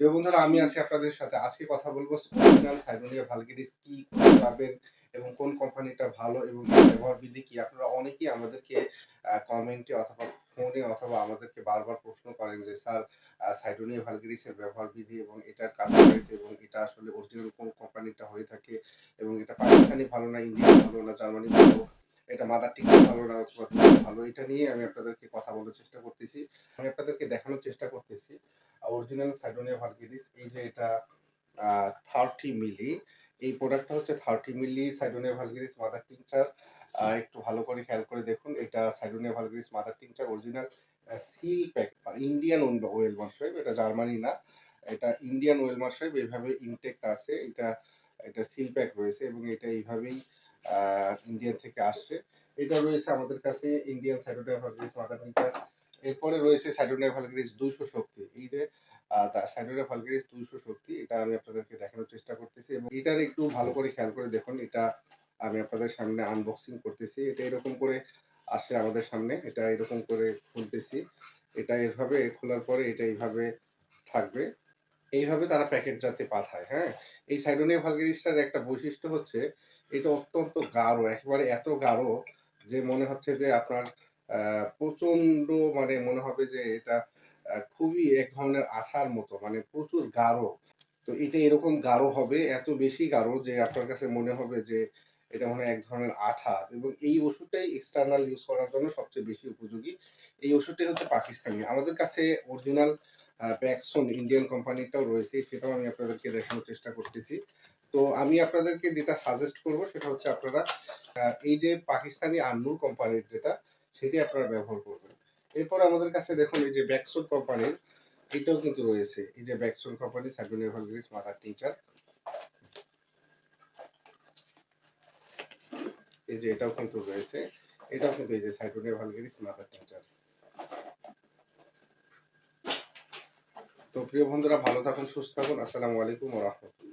প্রিয় বন্ধুরা, আমি আছি আপনাদের সাথে। আজকে কথা বলব অরিজিনাল সাইডোনিয়া ভালগিরিস কি পাবেন এবং কোন কোম্পানিটা ভালো এবং ব্যবহার বিধি কি? আপনারা অনেকেই আমাদেরকে কমেন্টে অথবা ফোনে অথবা আমাদেরকে বারবার প্রশ্ন করেন যে, স্যার সাইডোনিয়া ভালগিরিসের ব্যবহার বিধি এবং এটার কার্যকারিতা এবং এটা আসলে অরিজিনাল কোন কোম্পানিটা হয়ে থাকে এবং এটা পাকিস্তানি ভালো না ইন্ডিয়া ভালো না, জার্মানি ভালো, এটা মাদার টিকা ভালো না অথবা ভালো? এটা নিয়ে আমি আপনাদেরকে কথা বলার চেষ্টা করতেছি। আমি আপনাদেরকে দেখানোর চেষ্টা করতেছি। অরিজিনাল সাইডোনিয়া ভালগিরিস এই যে এটা থার্টি মিলি এই প্রোডাক্টটা হচ্ছে thirty milli সাইডোনিয়া vulgaris mother tincture একটু ভালো করে খেয়াল করে দেখুন, এটা সাইডোনিয়া vulgaris mother tincture original seal pack Indian well মার্শাইব এটা জার্মানি না। এটা ইন্ডিয়ান ওয়েল মার্শাইব এইভাবে ইনটেক্ট আছে, এটা এটা সিল প্যাক রয়েছে এবং এটা এইভাবেই ইন্ডিয়ান থেকে আসছে। এটা রয়েছে আমাদের কাছে Indian Cydonia vulgaris mother tincture এরপরে রয়েছে সাইডোনিয়া ভালগিরিস দুইশো শক্তি। এই যে সাইডোনিয়া ভালগিরিস দুইশো শক্তি এটা আমি আপনাদেরকে দেখানোর চেষ্টা করতেছি এবং এটার একটু ভালো করে খেয়াল করে দেখুন, এটা আমি আপনাদের সামনে আনবক্সিং করতেছি, এটা এরকম করে আসে আমাদের সামনে, এটা এরকম করে খুলতেছি, এটা এভাবে খোলার পরে এটা এইভাবে থাকবে, এইভাবে তারা প্যাকেট যাতে পাঠায় হ্যাঁ? এই সাইডোনিয়া ভালগিরিসটার একটা বৈশিষ্ট্য হচ্ছে, এটা অত্যন্ত গাঢ়, একেবারে এত গাঢ় যে মনে হচ্ছে যে আপনার প্রচণ্ড মানে মনে হবে যে এটা খুবই এক ধরনের আঠার মতো মানে প্রচুর গাঢ়। তো এটা এরকম গাঢ় হবে, এত বেশি গাঢ় যে আপনার কাছে মনে হবে যে এটা মনে এক ধরনের আঠা। এবং এই ওষুধটাই এক্সটার্নাল ইউজ করার জন্য সবচেয়ে বেশি উপযোগী। এই ওষুধটাই হচ্ছে পাকিস্তানি। আমাদের কাছে অরিজিনাল ব্যাকসন ইন্ডিয়ান কোম্পানিটাও রয়েছে, সেটাও আমি আপনাদেরকে দেখানোর চেষ্টা করতেছি। তো আমি আপনাদেরকে যেটা সাজেস্ট করব, সেটা হচ্ছে আপনারা এই যে পাকিস্তানি আন্নুর কোম্পানির যেটা, সেটি আপনারা ব্যবহার করবেন। এরপর আমাদের কাছে দেখুন, এই যে ব্যাকসন কোম্পানির এটাও কিন্তু রয়েছে। এই যে Bakson company Cydonia vulgaris mother tincture এই যে এটাও কিন্তু রয়েছে। এটাও কিন্তু এই যে সাইডোনিয়া ভালগিরিস মাদার টিচার তো প্রিয় বন্ধুরা, ভালো থাকুন, সুস্থ থাকুন। আসসালামু আলাইকুম ওয়া রাহমাতুল্লাহ।